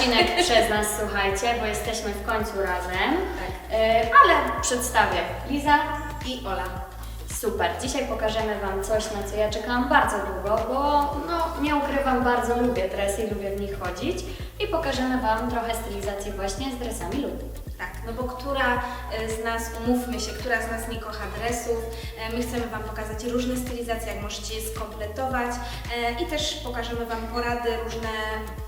odcinek przez nas, słuchajcie, bo jesteśmy w końcu razem. Tak. E, ale przedstawię Liza. I Ola. Super. Dzisiaj pokażemy Wam coś, na co ja czekałam bardzo długo, bo no, nie ukrywam, bardzo lubię dresy i lubię w nich chodzić. I pokażemy Wam trochę stylizacji właśnie z dresami Lu. Tak, no bo która e, z nas, umówmy się, która z nas nie kocha dresów. E, My chcemy Wam pokazać różne stylizacje, jak możecie je skompletować e, i też pokażemy Wam porady różne,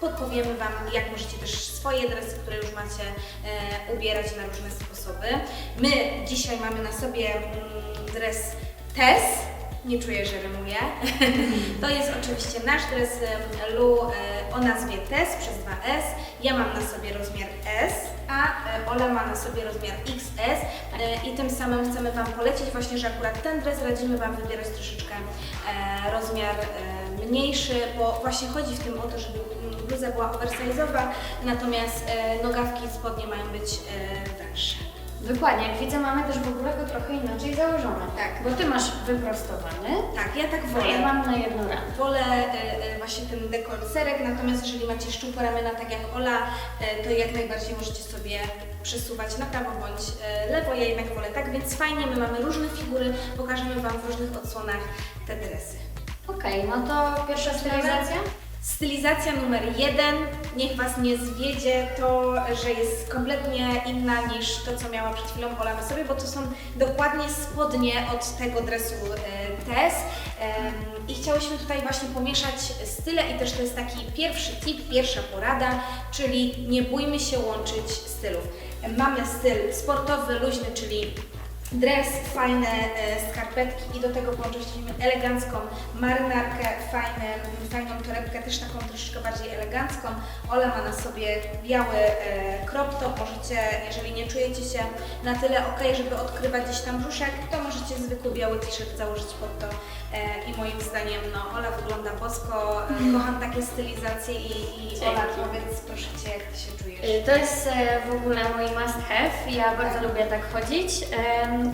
podpowiemy Wam, jak możecie też swoje dresy, które już macie, ubierać na różne sposoby. My dzisiaj mamy na sobie mm, dres Tess. Nie czuję, że rymuję. To jest oczywiście nasz dres em, Lu e, o nazwie Tess przez 2S. Ja mam na sobie rozmiar S, a e, Ola ma na sobie rozmiar XS e, i tym samym chcemy Wam polecić właśnie, że akurat ten dres radzimy Wam wybierać troszeczkę e, rozmiar e, mniejszy, bo właśnie chodzi w tym o to, żeby mm, bluza była oversize'owa, natomiast e, nogawki i spodnie mają być e, węższe. Dokładnie, jak widzę, mamy też w ogóle go trochę inaczej założone. Tak. Bo Ty masz wyprostowany, Tak, ja tak wolę. ja mam na jedno ramię. Wolę e, e, właśnie ten dekolcerek, natomiast jeżeli macie szczupłe ramiona tak jak Ola, e, to jak najbardziej możecie sobie przesuwać na prawo bądź e, lewo. Ja jednak wolę tak, więc fajnie, my mamy różne figury, pokażemy Wam w różnych odsłonach te dresy. Okej, no to pierwsza stylizacja? Stylizacja numer jeden, niech Was nie zwiedzie to, że jest kompletnie inna niż to, co miała przed chwilą Ola na sobie, bo to są dokładnie spodnie od tego dresu e, Tess. Em, I chciałyśmy tutaj właśnie pomieszać style i też to jest taki pierwszy tip, pierwsza porada, czyli nie bójmy się łączyć stylów. Mamy styl sportowy, luźny, czyli dres, fajne e, skarpetki i do tego połączyliśmy elegancką marynarkę, fajne, fajną torebkę, też taką troszeczkę bardziej elegancką. Ola ma na sobie biały e, crop top, możecie, jeżeli nie czujecie się na tyle ok, żeby odkrywać gdzieś tam brzuszek, to możecie zwykły biały t-shirt założyć pod to e, i moim zdaniem no Ola wygląda bosko, e, kocham takie stylizacje i, i. Ola powiedz proszę Cię jak Ty się czujesz. To jest w ogóle mój must have. Ja bardzo lubię tak chodzić.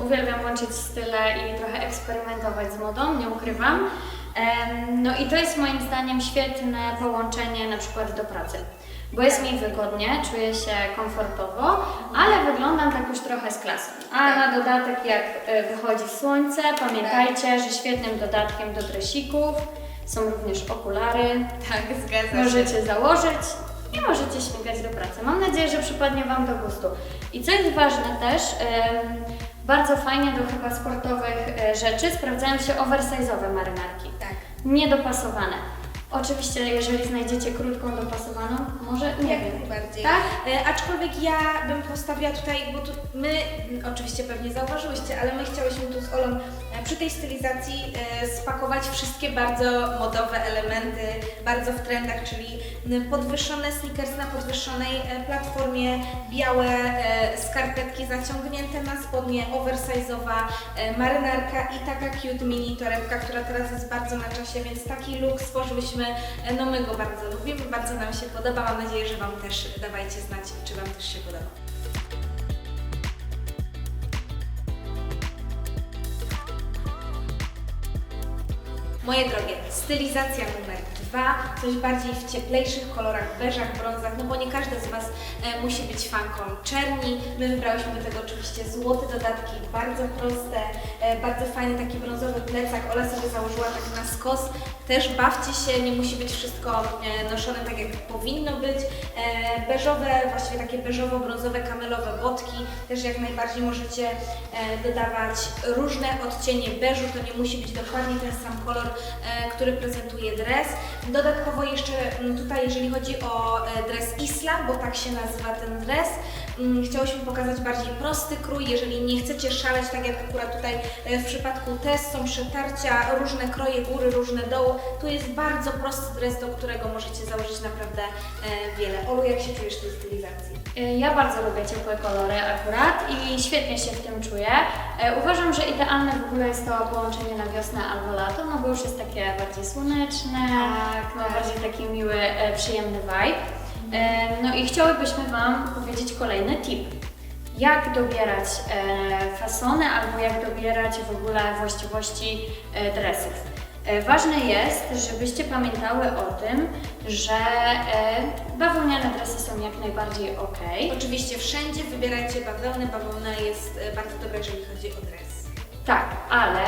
Uwielbiam łączyć style i trochę eksperymentować z modą, nie ukrywam. No i to jest moim zdaniem świetne połączenie na przykład do pracy. Bo jest mi wygodnie, czuję się komfortowo, ale wyglądam tak już trochę z klasą. A na dodatek jak e, wychodzi słońce, pamiętajcie, że świetnym dodatkiem do dresików są również okulary, Tak, zgadza się. Możecie założyć i możecie śmigać do pracy. Mam nadzieję, że przypadnie Wam do gustu. I co jest ważne też, bardzo fajnie do chyba sportowych e, rzeczy sprawdzają się oversize'owe marynarki. Tak. Niedopasowane. Oczywiście, jeżeli znajdziecie krótką dopasowaną, może nie Jak wiem. najbardziej. Tak? E, aczkolwiek ja bym postawiła tutaj, bo tu my, m, oczywiście pewnie zauważyłyście, ale my chciałyśmy tu z Olą przy tej stylizacji e, spakować wszystkie bardzo modowe elementy, bardzo w trendach, czyli podwyższone sneakers na podwyższonej e, platformie, białe e, skarpetki zaciągnięte na spodnie, oversize'owa e, marynarka i taka cute mini torebka, która teraz jest bardzo na czasie, więc taki look stworzyłyśmy, e, no my go bardzo lubimy, bardzo nam się podoba, mam nadzieję, że Wam też dawajcie znać, czy Wam też się podoba. Moje drogie, stylizacja numer dwa, coś bardziej w cieplejszych kolorach, beżach, brązach, no bo nie każda z Was e, musi być fanką czerni. My wybrałyśmy do tego oczywiście złote dodatki, bardzo proste, e, bardzo fajny taki brązowy plecak. Ola sobie założyła tak na skos. Też bawcie się, nie musi być wszystko e, noszone tak jak powinno być. E, beżowe, właściwie takie beżowo-brązowe, kamelowe botki, też jak najbardziej możecie e, dodawać różne odcienie beżu, to nie musi być dokładnie ten sam kolor, e, który prezentuje dres. Dodatkowo jeszcze mm, tutaj, jeżeli chodzi o e, dres Isla, bo tak się nazywa ten dres, mm, chciałyśmy pokazać bardziej prosty krój, jeżeli nie chcecie szaleć, tak jak akurat tutaj e, w przypadku Tess są przetarcia, różne kroje góry, różne dołu, tu jest bardzo prosty dres, do którego możecie założyć naprawdę e, wiele. Olu, jak się czujesz w tej stylizacji? Ja bardzo lubię ciepłe kolory akurat i świetnie się w tym czuję. Uważam, idealne w ogóle jest to połączenie na wiosnę albo lato, no bo już jest takie bardziej słoneczne, Tak, no tak. bardziej taki miły, e, przyjemny vibe. E, No i chciałybyśmy Wam powiedzieć kolejny tip. Jak dobierać e, fasony albo jak dobierać w ogóle właściwości e, dresów. E, Ważne jest, żebyście pamiętały o tym, że e, bawełniane dresy są jak najbardziej ok. Oczywiście wszędzie wybierajcie bawełnę. Bawełna jest e, bardzo dobra, jeżeli chodzi o dres. Tak, ale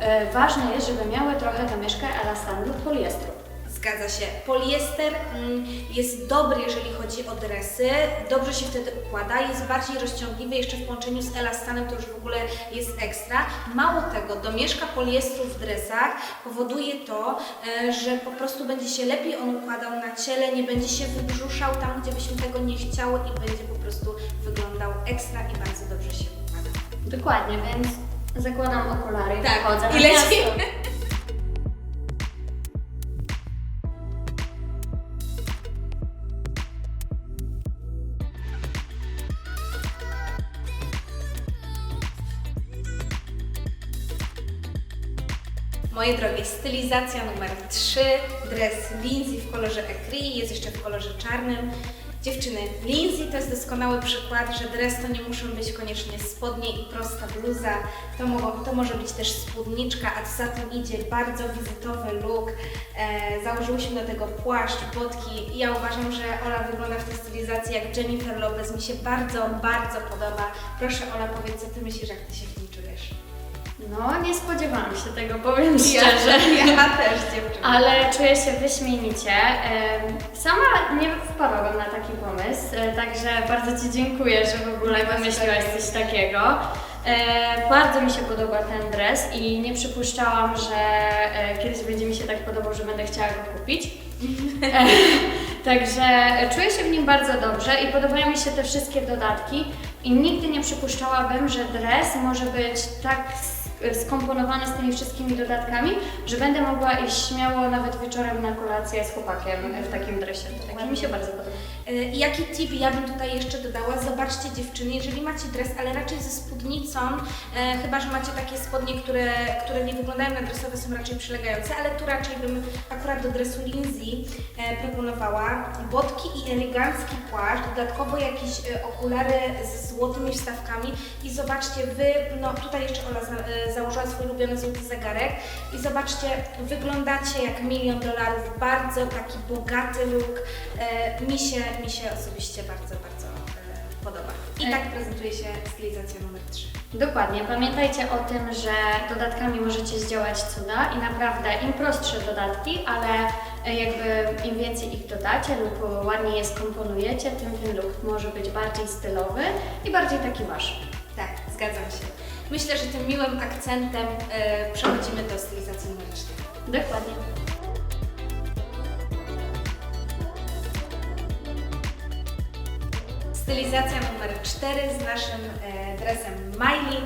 e, ważne jest, żeby miały trochę domieszkę elastanu lub poliestru. Zgadza się. Poliester mm, jest dobry, jeżeli chodzi o dresy. Dobrze się wtedy układa, jest bardziej rozciągliwy, jeszcze w połączeniu z elastanem to już w ogóle jest ekstra. Mało tego, domieszka poliestru w dresach powoduje to, e, że po prostu będzie się lepiej on układał na ciele, nie będzie się wybrzuszał tam, gdzie byśmy tego nie chciały i będzie po prostu wyglądał ekstra i bardzo dobrze się układa. Dokładnie, więc zakładam okulary i Tak, wychodzę i na miasto. lecimy. Moje drogie, stylizacja numer 3, dres Lindsay w kolorze ecri, jest jeszcze w kolorze czarnym. Dziewczyny, Lindsay to jest doskonały przykład, że dres to nie muszą być koniecznie spodnie i prosta bluza, to, mo to może być też spódniczka, a co za tym idzie bardzo wizytowy look. E, założyłyśmy do tego płaszcz, botki ja uważam, że Ola wygląda w tej stylizacji jak Jennifer Lopez. Mi się bardzo, bardzo podoba. Proszę Ola, powiedz co Ty myślisz, jak Ty się w nim czujesz? No, nie spodziewałam się tego, powiem szczerze. Ja też, dziewczyny. Ale czuję się wyśmienicie. Sama nie wpadłabym na taki pomysł, e, także bardzo Ci dziękuję, że w ogóle wymyśliłaś coś takiego. E, Bardzo mi się podoba ten dres i nie przypuszczałam, że e, kiedyś będzie mi się tak podobał, że będę chciała go kupić. E, Także czuję się w nim bardzo dobrze i podobają mi się te wszystkie dodatki i nigdy nie przypuszczałabym, że dres może być tak s- skomponowany z tymi wszystkimi dodatkami, że będę mogła iść śmiało nawet wieczorem na kolację z chłopakiem w takim dresie. Także mi się bardzo podoba. Y, I Jaki tip ja bym tutaj jeszcze dodała? Zobaczcie dziewczyny, jeżeli macie dres, ale raczej ze spódnicą, e, chyba że macie takie spodnie, które, które nie wyglądają na dresowe, są raczej przylegające, ale tu raczej bym akurat do dresu Lindsay e, proponowała. Botki i elegancki płaszcz, dodatkowo jakieś e, okulary z złotymi wstawkami. I zobaczcie wy, no tutaj jeszcze Ola za, e, założyła swój ulubiony złoty zegarek. I zobaczcie, wyglądacie jak milion dolarów, bardzo taki bogaty look, e, mi się, mi się osobiście bardzo, bardzo e, podoba. I E. tak prezentuje się stylizacja numer 3. Dokładnie. Pamiętajcie o tym, że dodatkami możecie zdziałać cuda i naprawdę im prostsze dodatki, ale e, jakby im więcej ich dodacie lub ładnie je skomponujecie, tym ten look może być bardziej stylowy i bardziej taki wasz. Tak, zgadzam się. Myślę, że tym miłym akcentem e, przechodzimy do stylizacji numer 4. Dokładnie. Stylizacja numer 4 z naszym e, dresem Miley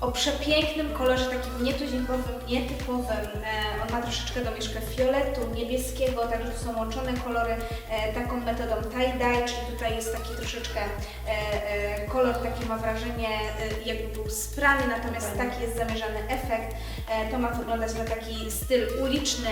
o przepięknym kolorze, takim nietuzinkowym, nietypowym. E, on ma troszeczkę domieszkę fioletu, niebieskiego, także to są łączone kolory e, taką metodą tie-dye, czyli tutaj jest taki troszeczkę e, kolor, taki ma wrażenie jakby był sprany, natomiast taki jest zamierzany efekt. To ma wyglądać na taki styl uliczny,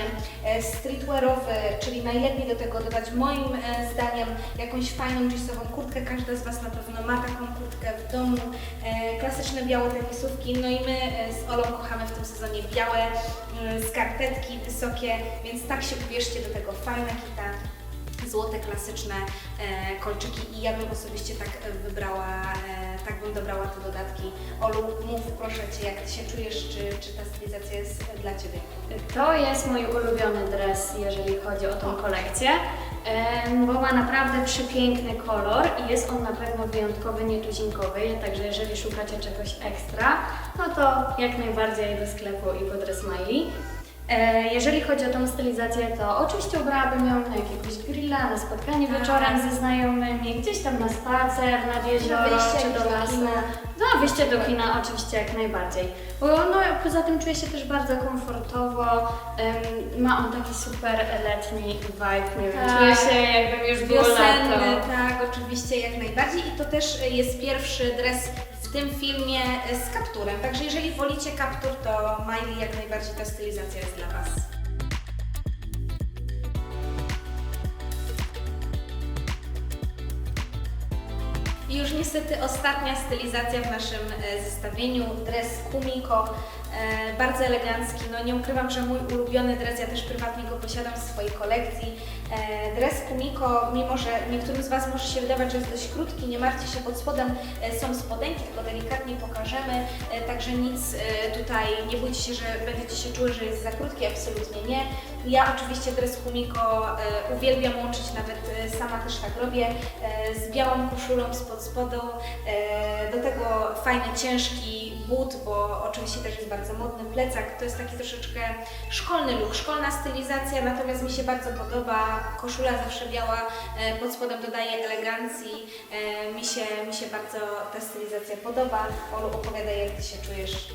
streetwearowy, czyli najlepiej do tego dodać moim zdaniem jakąś fajną jeansową kurtkę. Każda z Was na pewno ma taką kurtkę w domu. E, klasyczne białe tenisówki, no i my e, z Olą kochamy w tym sezonie białe e, skarpetki wysokie, więc tak się ubierzcie do tego fajna kita złote, klasyczne e, kolczyki i ja bym osobiście tak wybrała, e, tak bym dobrała te dodatki. Olu, mów proszę Cię, jak Ty się czujesz, czy, czy ta stylizacja jest dla Ciebie? To jest mój ulubiony dres, jeżeli chodzi o tą kolekcję, bo ma naprawdę przepiękny kolor i jest on na pewno wyjątkowy, nietuzinkowy, także jeżeli szukacie czegoś ekstra, no to jak najbardziej do sklepu i po dres Miley. E, Jeżeli chodzi o tą stylizację, to oczywiście ubrałabym ją na jakiegoś grilla, na spotkanie Tak. wieczorem ze znajomymi, gdzieś tam na spacer, nad jezioro czy do lasu. kina. No, wyjście do kina oczywiście jak najbardziej. Bo no, poza tym czuję się też bardzo komfortowo. em, ma on taki super letni vibe, nie wiem, Tak. czuję się jakbym już było Wiosenny, lato. tak, oczywiście, jak najbardziej i to też e, jest pierwszy dres tym filmie z kapturem, także jeżeli wolicie kaptur, to Miley jak najbardziej ta stylizacja jest dla Was. I już niestety ostatnia stylizacja w naszym e, zestawieniu, dres Kumiko. E, bardzo elegancki. No nie ukrywam, że mój ulubiony dres, ja też prywatnie go posiadam w swojej kolekcji. E, dres Kumiko, mimo że niektórym z Was może się wydawać, że jest dość krótki, nie martwcie się, pod spodem e, są spodenki, tylko delikatnie pokażemy, także nic tutaj, nie bójcie się, że będziecie się czuły, że jest za krótki, absolutnie nie. Ja oczywiście dres Kumiko uwielbiam łączyć, nawet sama też tak robię, z białą koszulą spod spodu, do tego fajny, ciężki but, bo oczywiście też jest bardzo modny plecak, to jest taki troszeczkę szkolny look, szkolna stylizacja, natomiast mi się bardzo podoba, koszula zawsze biała, e, pod spodem dodaje elegancji, e, mi się, mi się bardzo ta stylizacja podoba. Olu, opowiadaj jak Ty się czujesz.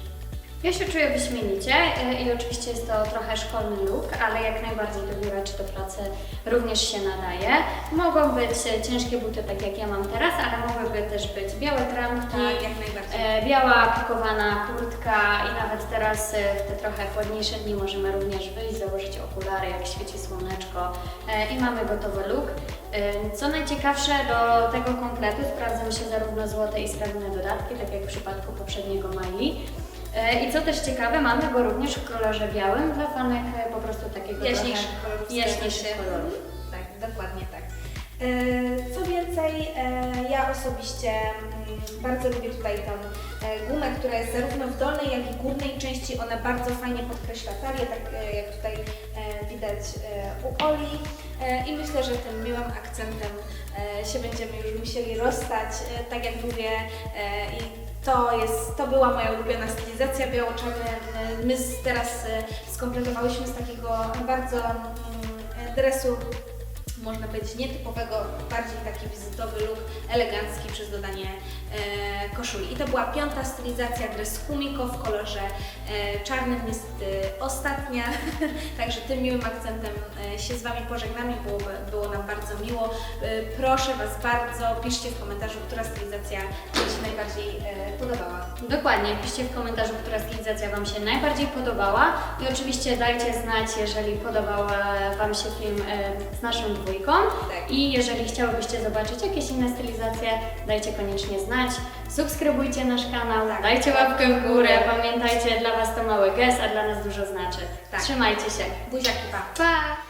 Ja się czuję wyśmienicie e, i oczywiście jest to trochę szkolny look, ale jak najbardziej do biura czy do pracy również się nadaje. Mogą być e, ciężkie buty, tak jak ja mam teraz, ale mogłyby też być białe trampki, Tak, jak najbardziej. e, biała pikowana kurtka i nawet teraz w te trochę chłodniejsze dni możemy również wyjść, założyć okulary, jak świeci słoneczko i mamy gotowy look. Co najciekawsze, do tego kompletu sprawdzą się zarówno złote i srebrne dodatki, tak jak w przypadku poprzedniego Miley. E, I co też ciekawe, mamy go również w kolorze białym dla fanek e, po prostu takiego Jaśniejszych kolorów. jaśniejszych kolorów. Tak, dokładnie tak. E, Co więcej, e, ja osobiście mm, bardzo lubię tutaj tą e, gumę, która jest zarówno w dolnej, jak i górnej części. Ona bardzo fajnie podkreśla talię, tak jak tutaj widać u Oli. I myślę, że tym miłym akcentem się będziemy już musieli rozstać. Tak jak mówię, i to, jest, to była moja ulubiona stylizacja biało-czarne. E, My teraz skompletowałyśmy z takiego bardzo mm, dresu można powiedzieć nietypowego, bardziej taki wizytowy look, elegancki przez dodanie e, koszuli. I to była piąta stylizacja dres Kumiko w kolorze e, czarnym, niestety ostatnia, także tym miłym akcentem e, się z Wami pożegnamy, było, było nam bardzo miło. E, proszę Was bardzo, piszcie w komentarzu, która stylizacja Wam się najbardziej e, podobała. Dokładnie, piszcie w komentarzu, która stylizacja Wam się najbardziej podobała i oczywiście dajcie znać, jeżeli podobał e, Wam się film e, z naszą dwójką Tak. i jeżeli chciałybyście zobaczyć jakieś inne stylizacje, dajcie koniecznie znać. Subskrybujcie nasz kanał, Tak. dajcie łapkę w górę, pamiętajcie, dla Was to mały gest, a dla nas dużo znaczy. Tak. Trzymajcie się. Buziaki, pa! Pa!